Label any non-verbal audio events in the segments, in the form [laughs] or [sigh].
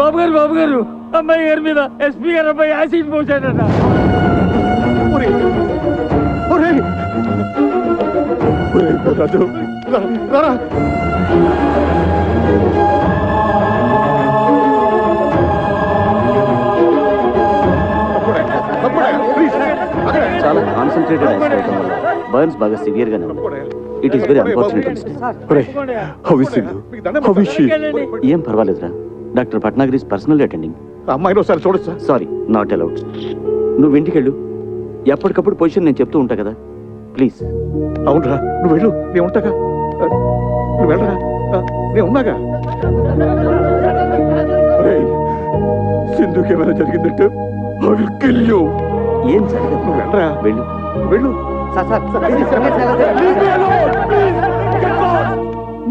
బాబు గారు బాబు గారు అమ్మాయి గారి మీద ఎస్పీ గారు అబ్బాయి యాసిడ్ పోసాడట. ఒరేయ్! ఒరేయ్! ఒరేయ్, రాజు, రారా. చాలా కాన్సన్ట్రేటెడ్ అయిపోవడం వల్ల బర్న్స్ బాగా సివియర్ గానే ఉంది. It is very unfortunate? ఏం పర్వాలేదురా. Doctor Patnagar is personal attending ఆ అమ్మాయిని ఒకసారి చూడొచ్చా సారీ నాట్ అలౌడ్ నువ్వు ఇంటికి వెళ్ళు ఎప్పటికప్పుడు పొజిషన్ నేను చెప్తూ ఉంటా కదా ప్లీజ్ అవునరా నువ్వు వెళ్ళు నేను ఉంటాగా నువ్వు వెళ్ళరా నేను ఉన్నాగా సింధుకి ఏమైనా జరిగిందంటే kill you. ఏం జరగదు నువ్వు వెళ్ళరా వెళ్ళు వెళ్ళు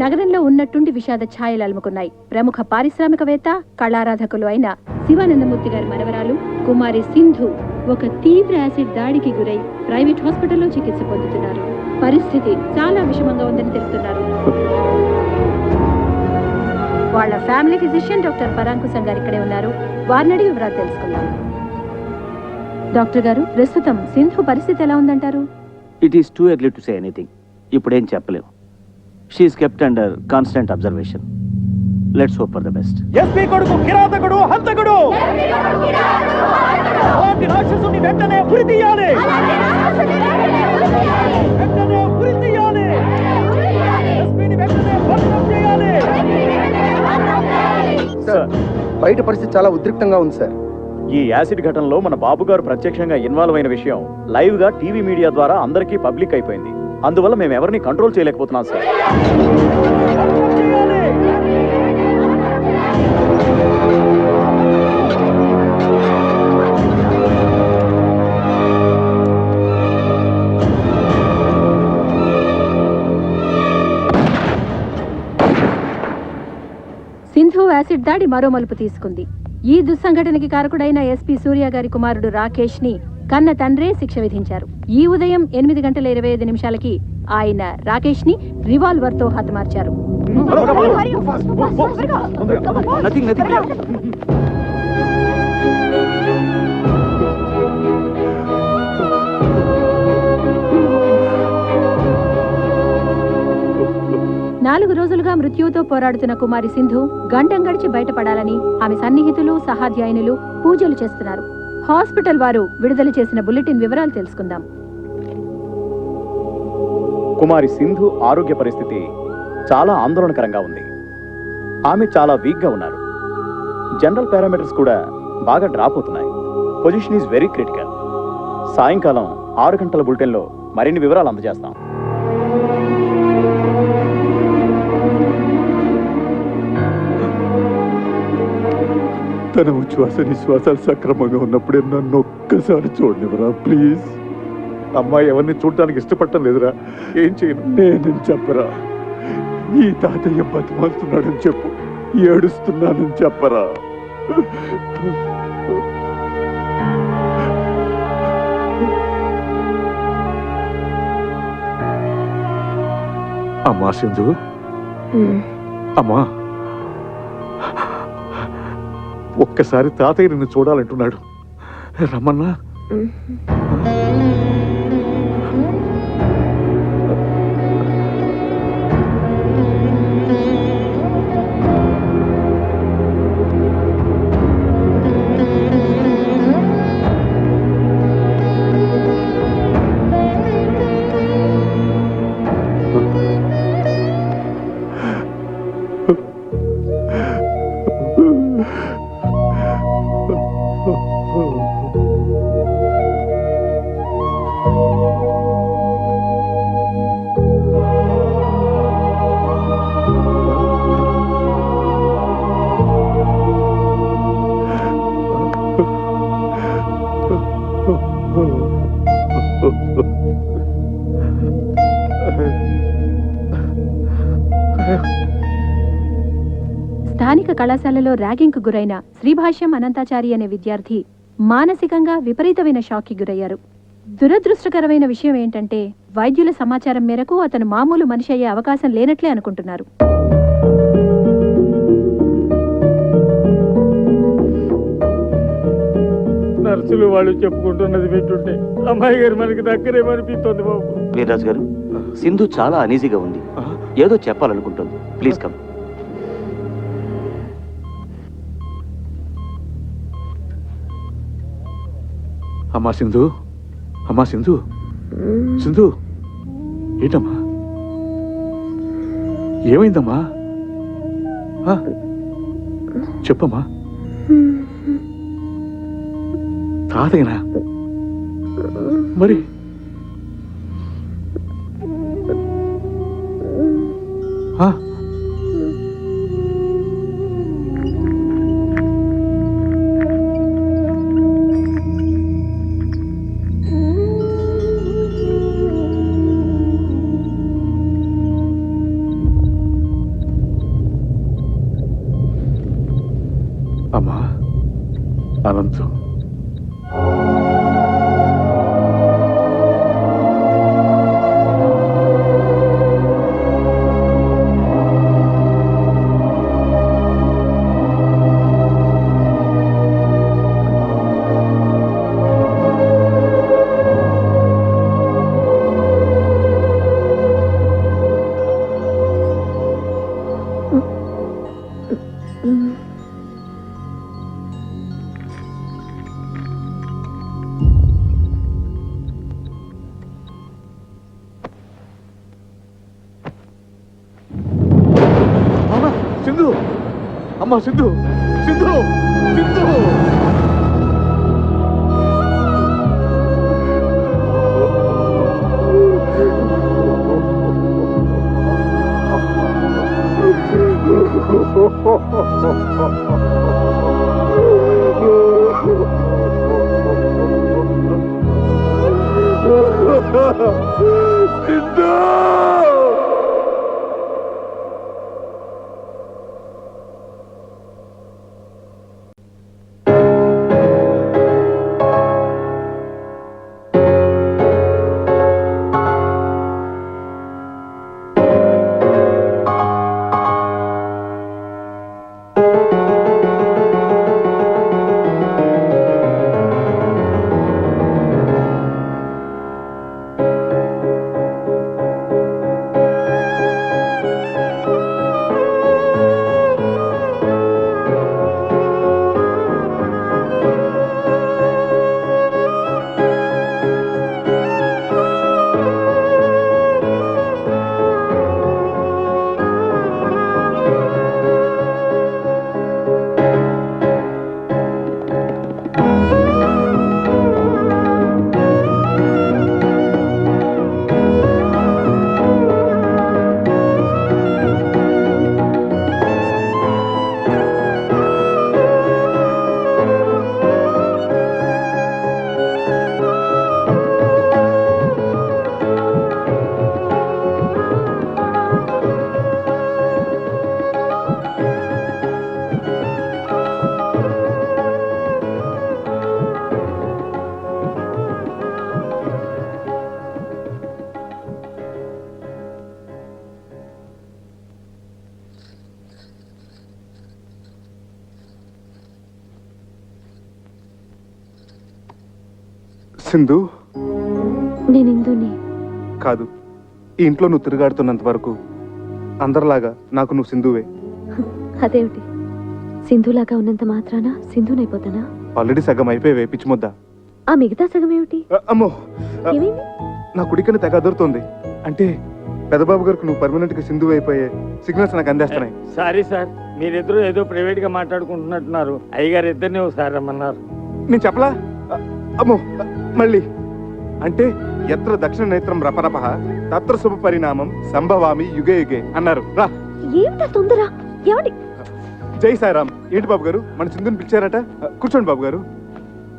నగరంలో ఉన్నట్టుండి విషాద ఛాయలు అలుముకున్నాయి. ప్రముఖ పారిశ్రామికవేత్త కళారాధకులు అయిన శివానందమూర్తి గారి మనవరాలు కుమారి సింధు ఒక తీవ్ర యాసిడ్ దాడికి గురై ప్రైవేట్ హాస్పిటల్లో చికిత్స పొందుతున్నారు. పరిస్థితి చాలా విషమంగా ఉందని తెలుపుతున్నారు. వాళ్ళ ఫ్యామిలీ ఫిజిషియన్ డాక్టర్ పరాంకుశం గారు ఇక్కడే ఉన్నారు. వారిని అడిగి వివరాలు తెలుసుకుందాం. డాక్టర్ గారు ప్రస్తుతం సింధు పరిస్థితి ఎలా ఉందంటారు? It is too early to say anything ఇప్పుడేం చెప్పలేము. She's kept under constant observation let's hope for the best SP కొడుకు కిరాతకుడు హంతకుడు. అలాంటి రాక్షసుని వెంటనే ఉరి తీయాలి. వెంటనే ఉరి తీయాలి. ఎస్పీని వెంటనే భద్రం చేయాలి. సార్ బయట పరిస్థితి చాలా ఉద్రిక్తంగా ఉంది సార్. ఈ యాసిడ్ ఘటనలో మన బాబు గారు ప్రత్యక్షంగా ఇన్వాల్వ్ అయిన విషయం లైవ్గా టీవీ మీడియా ద్వారా అందరికీ పబ్లిక్ అయిపోయింది. అందువల్ల మేము ఎవరిని కంట్రోల్ చేయలేకపోతున్నాం సార్ సింధు యాసిడ్ దాడి మరో మలుపు తీసుకుంది. ఈ దుస్సంఘటనకి కారకుడైన ఎస్పీ సూర్య గారి కుమారుడు రాకేష్ని కన్న తండ్రే శిక్ష విధించారు. ఈ ఉదయం ఎనిమిది గంటల ఇరవై ఐదు నిమిషాలకి ఆయన రాకేష్ని రివాల్వర్తో హతమార్చారు. నాలుగు రోజులుగా మృత్యువుతో పోరాడుతున్న కుమారి సింధు గంటం గడిచి బయటపడాలని ఆమె సన్నిహితులు సహాధ్యాయునులు పూజలు చేస్తున్నారు. హాస్పిటల్ వారు విడుదల చేసిన బులెటిన్ వివరాలు తెలుసుకుందాం. కుమారి సింధు ఆరోగ్య పరిస్థితి చాలా ఆందోళనకరంగా ఉంది. ఆమె చాలా వీక్గా ఉన్నారు. జనరల్ పారామీటర్స్ కూడా బాగా డ్రాప్ అవుతున్నాయి. Position is very critical. సాయంకాలం ఆరు గంటల బులెటిన్లో మరిన్ని వివరాలు అందజేస్తాం. తన ఉచ్ఛ్వాస నిశ్వాసాలు సక్రమంగా ఉన్నప్పుడే నన్ను ఒక్కసారి చూడనివరా ప్లీజ్ అమ్మాయి ఎవరిని చూడటానికి ఇష్టపడటం లేదురా. ఏం చేయను? నేను చెప్పరా? ఈ తాతయ్య బతిమాలుతున్నాడని చెప్పు. ఏడుస్తున్నానని చెప్పరా? అమ్మా సింధు. అమ్మా. ఒక్కసారి తాతయ్య నిన్ను చూడాలంటున్నాడు. రమ్మన్నా. కళాశాలలో ర్యాగింగ్కు గురైన శ్రీభాష్యం అనంతాచారి అనే విద్యార్థి మానసికంగా విపరీతమైన షాక్కి గురయ్యారు. దురదృష్టకరమైన విషయం ఏంటంటే వైద్యుల సమాచారం మేరకు అతను మామూలు మనిషి అయ్యే అవకాశం లేనట్లే అనుకుంటున్నారు. నర్సులు వాళ్ళు చెప్పుకుంటున్నది వింటుంటే అమ్మాయి గారు మనకి దగ్గరేమనిపిస్తుంది బాబు. వీర్రాజు గారు సింధు చాలా అనీజీగా ఉంది. ఏదో చెప్పాలనుకుంటుంది. Please come. అమ్మా సింధు. అమ్మా సింధు. సింధు. ఏంటమ్మా? ఏమైందమ్మా? ఆ? చెప్పమ్మా. తాతయ్యనా? మరి? అమ్మా సింధు సింధు సింధు సింధు [laughs] కాదు. ఈ ఇంట్లో నువ్వు తిరుగాడుతున్నంత వరకు అందరిలాగా నాకు నువ్వు సింధువే. అదేమిటి? సింధులాగా ఉన్నంత మాత్రాన సింధునైపోతానా? ఆల్రెడీ సగం అయిపోయి పిచ్చి ముద్ద. ఆ మిగతా సగం ఏమిటి? అ- అమ్మో! అ- ఏమైంది? నా కుడికని తెగ అదురుతోంది. అంటే పెదబాబు గారికి నువ్వు పర్మనెంట్గా సింధు అయిపోయే సిగ్నల్స్ నాకు అందేస్తున్నాయి. Sorry sir. మీరిద్దరూ ఏదో ప్రైవేట్గా మాట్లాడుకుంటున్నట్టున్నారు. అయ్యగారు ఇద్దరిని ఒకసారి రమ్మన్నారు. నేను చెప్పలా? అ- అమ్మో! అ- మళ్ళీ. అంటే ఎత్ర దక్షిణ నేత్రం రపరప తత్ర శుభ పరిణామం సంభవామి యుగే యుగే అన్నారు. రా. ఏమిటా తొందర? ఏమండి? జై సాయిరామ్. ఏంటి బాబు గారు మన సింధుని పిలిచారట? కూర్చోండి బాబు గారు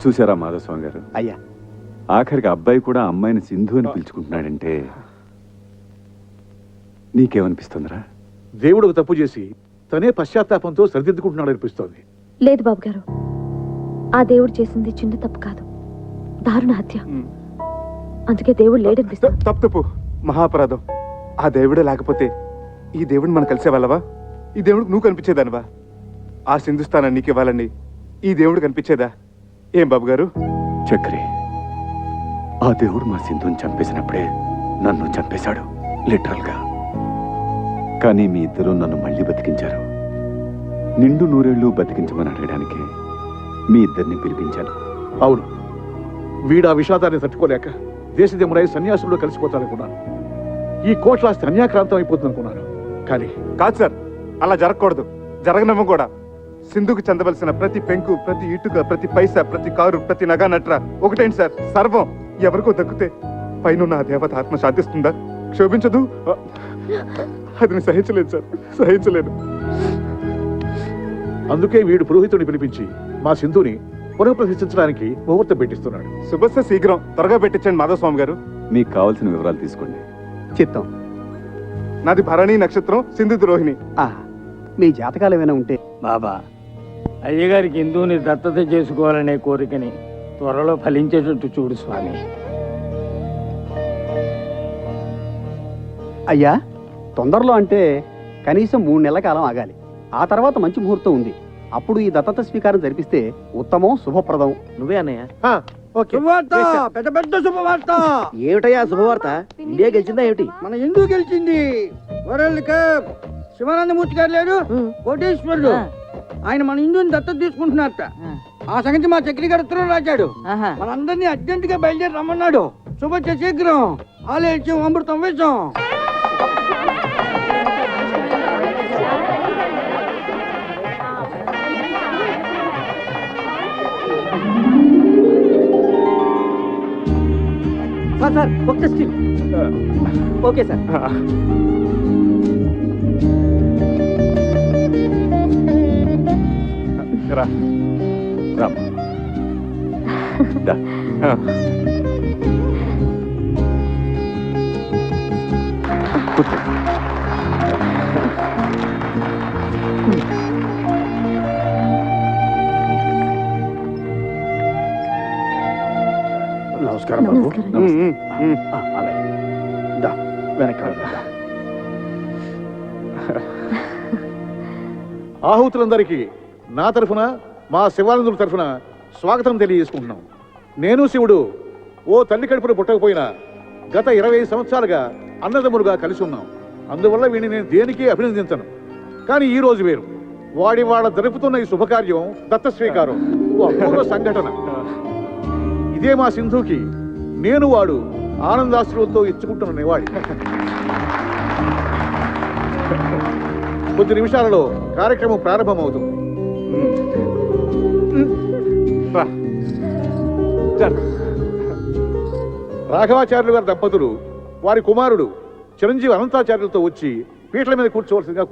చూసారా మాధవస్వామి గారు అయ్యా. ఆఖరికి అబ్బాయి కూడా అమ్మాయిని సింధు అని పిలుచుకుంటున్నాడంటే నీకేమనిపిస్తుందిరా? దేవుడు ఒక తప్పు చేసి తనే పశ్చాత్తాపంతో సరిదిద్దుకుంటున్నాడు అనిపిస్తోంది. లేదు బాబు గారు ఆ దేవుడు చేసింది చిన్న తప్పు కాదు. దారుణ హత్య. అందుకే దేవుడు లేడనిపిస్తుంది తప్పు తప్పు. మహాపరాధం. ఆ దేవుడే లేకపోతే ఈ దేవుడిని మనం కలిసే వాళ్ళవా ఈ దేవుడికి నువ్వు కనిపించేదానివా? ఆ సింధుస్థానం నీకు ఇవ్వాలని ఈ దేవుడు కనిపించేదా? ఏం బాబు గారు? చక్రి ఆ దేవుడు మా సింధుని చంపేసినప్పుడే నన్ను చంపేశాడు లిటరల్గా కానీ మీ ఇద్దరు నన్ను మళ్ళీ బతికించారు. నిండు నూరేళ్ళు బతికించమని అడగడానికి మీ ఇద్దరిని పిలిపించాను. అవును. వీడు ఆ విషాదాన్ని తట్టుకోలేక దేశదేముడై సన్యాసుల్లో కలిసిపోతాడనుకున్నాను ఈ కోట్లాస్తి అన్యాక్రాంతం అయిపోతుంది అనుకున్నాను కానీ కాదు సార్ అలా జరగకూడదు. జరగనమ్మ కూడా. సింధుకు చెందవలసిన ప్రతి పెంకు ప్రతి ఇటుక ప్రతి పైసా ప్రతి కారు ప్రతి నగా నట్ర ఒకటేంటి సార్? సర్వం ఎవరికో దక్కితే పైన ఆ దేవత ఆత్మ శాంతిస్తుందా? క్షోభించదు? అది సహించలేదు సార్ సహించలేను. అందుకే వీడు పురోహితుడిని పిలిపించి మా సింధుని పునఃప్రతిష్ఠించడానికి ముహూర్తం పెట్టిస్తున్నాడు. శుభస్య శీఘ్రం. త్వరగా పెట్టించండి మాధవ స్వామి గారు. మీకు కావాల్సిన వివరాలు తీసుకోండి. చిత్తం. నాది భరణి నక్షత్రం సింధు ద్రోహిణి. ఆ, మీ జాతకాలు ఏమైనా ఉంటే. బాబా అయ్యగారికి హిందువుని దత్తత చేసుకోవాలనే కోరికని త్వరలో ఫలించేటట్టు చూడు స్వామి. అయ్యా తొందరలో అంటే కనీసం మూడు నెలల కాలం ఆగాలి. ఆ తర్వాత మంచి ముహూర్తం ఉంది. అప్పుడు ఈ దత్తత స్వీకారం జరిపిస్తే ఉత్తమం శుభప్రదం. నువ్వే అన్నయ్య. శుభవార్త! పెద్ద పెద్ద శుభవార్త! ఏమిటయ్యా శుభవార్త? ఇండియా గెలిచిందా ఏమిటి? మన ఎందుకు గెలిచింది. World cup. శివానందమూర్తి గారు లేరు. కోటేశ్వరుడు. ఆయన మన హిందూని దత్తత తీసుకుంటున్నారట. ఆ. సంగతి మా చక్రి గారు ఉత్తరం రాశాడు. మనందరినీ అర్జెంట్గా బయలుదేరి రమ్మన్నాడు. శుభ శీఘ్రం ఆలయం అమృతం వేషం. సార్ ఒక్క స్టిల్ ఓకే సార్. రా. దా. కూర్చో. నమస్కారం బాబు. అలాగే. దా, వెనక్కి రా. ఆహుతులందరికీ నా తరఫున మా శివానందుల తరఫున స్వాగతం తెలియజేసుకుంటున్నాం. నేను శివుడు ఓ తల్లి కడుపున పుట్టకపోయినా గత ఇరవై సంవత్సరాలుగా అన్నదమ్ములుగా కలిసి ఉన్నాం. అందువల్ల వీడిని నేను దేనికి అభినందించను. కానీ ఈ రోజు వేరు. వాడి వాళ్ళ జరుపుతున్న ఈ శుభకార్యం దత్త స్వీకారం ఓ అపూర్వ సంఘటన. ఇదే మా సింధుకి నేను వాడు ఆనందాశ్రులతో ఇచ్చుకుంటున్న నివాళి. కొద్ది నిమిషాలలో కార్యక్రమం ప్రారంభమవుతుంది. రాఘవాచార్యులు గారి దంపతులు వారి కుమారుడు చిరంజీవి అనంతాచార్యులతో వచ్చి పీటల మీద కూర్చోవలసిందిగా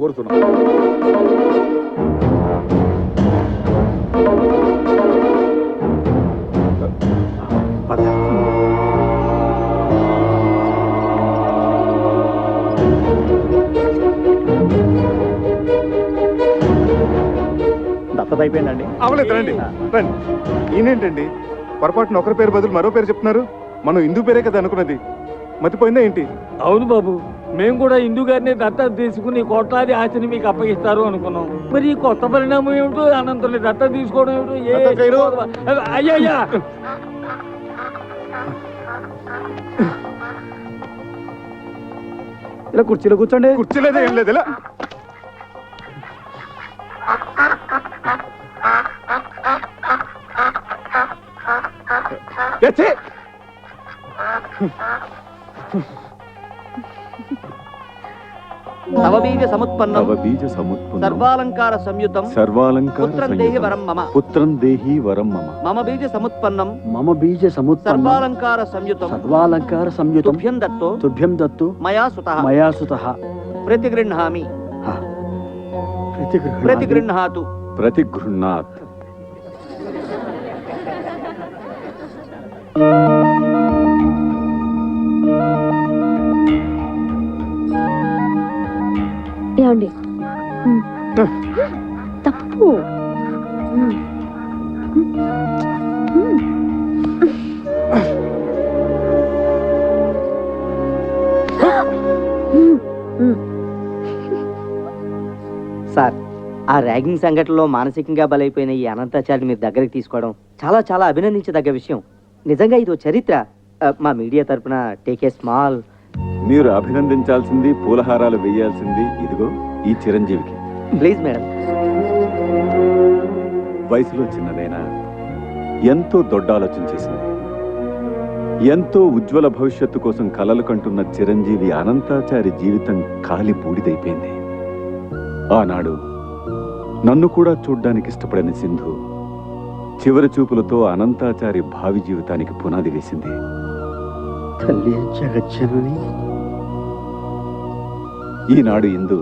కోరుతున్నాం దత్తత అయిపోయిందండి. అవలేదు రండి రండి. ఈయనేంటండి? పొరపాటున ఒకరి పేరు బదులు మరో పేరు చెప్తున్నారు? మనం హిందూ పేరే కదా అనుకున్నది. మతిపోయిందా ఏంటి? అవును బాబు. మేము కూడా హిందూ గారిని దత్తత తీసుకుని కోట్లాది ఆస్తిని మీకు అప్పగిస్తారు అనుకున్నాం. మరి ఈ కొత్త పరిణామం ఏమిటో అనంతరం దత్తత తీసుకోవడం ఏమిటో ఏ దత్తత చేయరు. అయ్యా ఇలా కుర్చీలో కూర్చోండి కుర్చీలేదా ఏం లేదు ఇలా ఏ, నవబీజ సముత్పన్నం తవ బీజ సముత్పన్నం సర్వాలంకార సంయుతం సర్వాలంకార పుత్రం దేహి. వరం మమ పుత్రం దేహి వరం మమ మమ బీజ సముత్పన్నం మమ బీజ సముత్పన్నం సర్వాలంకార సంయుతం సర్వాలంకార సంయుతం తుభ్యం దత్తో తుభ్యం దత్తు మయా సుత మయా సుత ప్రతిగృహామి ప్రతిగృహాతు ప్రతిగృహ్ణాత్ ఏమండి ఉమ్. తప్పు. సార్ ఆ ర్యాగింగ్ సంఘటనలో మానసికంగా బలైపోయిన ఈ అనంతాచారిని మీరు దగ్గరికి తీసుకోవడం చాలా చాలా అభినందించదగ్గ విషయం. నిజంగా ఇది ఓ చరిత్ర మా మీడియా తరపున టేక్ ఏ స్మాల్ మీరు అభినందించాల్సింది పూలహారాలు వేయాల్సింది ఇదిగో ఈ చిరంజీవికి. Please madam. వయసులో చిన్నదైనా ఎంతో దొడ్డ ఆలోచన చేసింది. ఎంతో ఉజ్వల భవిష్యత్తు కోసం కలలు కంటున్న చిరంజీవి అనంతాచారి జీవితం కాలి బూడిదైపోయింది. ఆనాడు నన్ను కూడా చూడ్డానికి ఇష్టపడిన సింధు చివరి చూపులతో అనంతాచారి భావి జీవితానికి పునాది వేసింది. తల్లి జగజ్జనని ఈనాడు ఇందు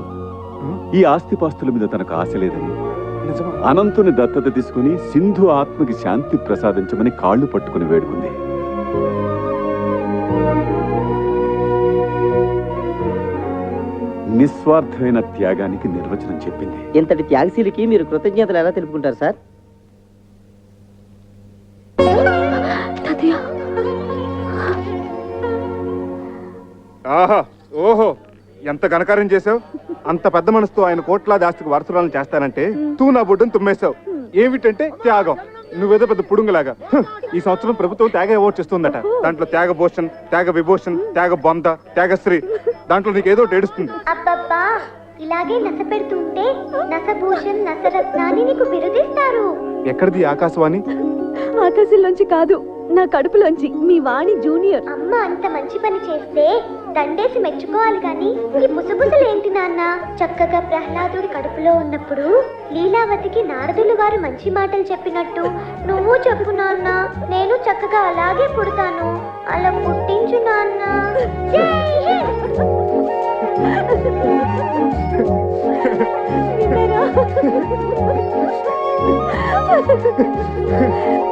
ఈ ఆస్తిపాస్తుల మీద తనకు ఆశ లేదని అనంతుని దత్తత తీసుకుని సింధు ఆత్మకి శాంతి ప్రసాదించమని కాళ్ళు పట్టుకుని వేడుకుంది. నిస్వార్థమైన త్యాగానికి నిర్వచనం చెప్పింది. ఇంతటి త్యాగశీలికి మీరు కృతజ్ఞతలు ఎలా తెలుపుకుంటారు సార్? ఆహా ఓహో ఎంత ఘనకార్యం చేసావు అంత పెద్ద మనసుతో ఆయన కోట్లాది ఆస్తికి వారసురాలను చేస్తానంటే తూ నా బొడ్డును తుమ్మేశావు. ఏమిటంటే త్యాగం. నువ్వేదో పెద్ద పుడుంగులాగా. ఈ సంవత్సరం ప్రభుత్వం త్యాగ అవార్డు ఇస్తుందట దాంట్లో త్యాగ భూషణ్ త్యాగ విభూషణ్ త్యాగ బొంద త్యాగశ్రీ. దాంట్లో నీకు ఏదో ఏడుస్తుంది. అబ్బబ్బా ఇలాగే నస పెడుతుంటే నసభూషణ్ నసరత్నాన్ని నీకు బిరుదిస్తారు. ఎక్కడిది ఆకాశవాణి? ఆకాశంలోంచి కాదు నా కడుపులోంచి. మీ వాణి జూనియర్. అమ్మ అంత మంచి పని చేస్తే దండేసి మెచ్చుకోవాలి కానీ ఈ ఏంటి నాన్న? చక్కగా ప్రహ్లాదుడి కడుపులో ఉన్నప్పుడు లీలావతికి నారదులు గారు మంచి మాటలు చెప్పినట్టు. నువ్వు చెప్పు నాన్న నేను చక్కగా అలాగే పుడతాను. అలా పుట్టించు నాన్న. జై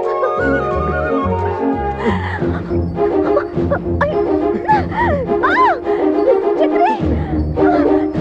[laughs] అయ్యో!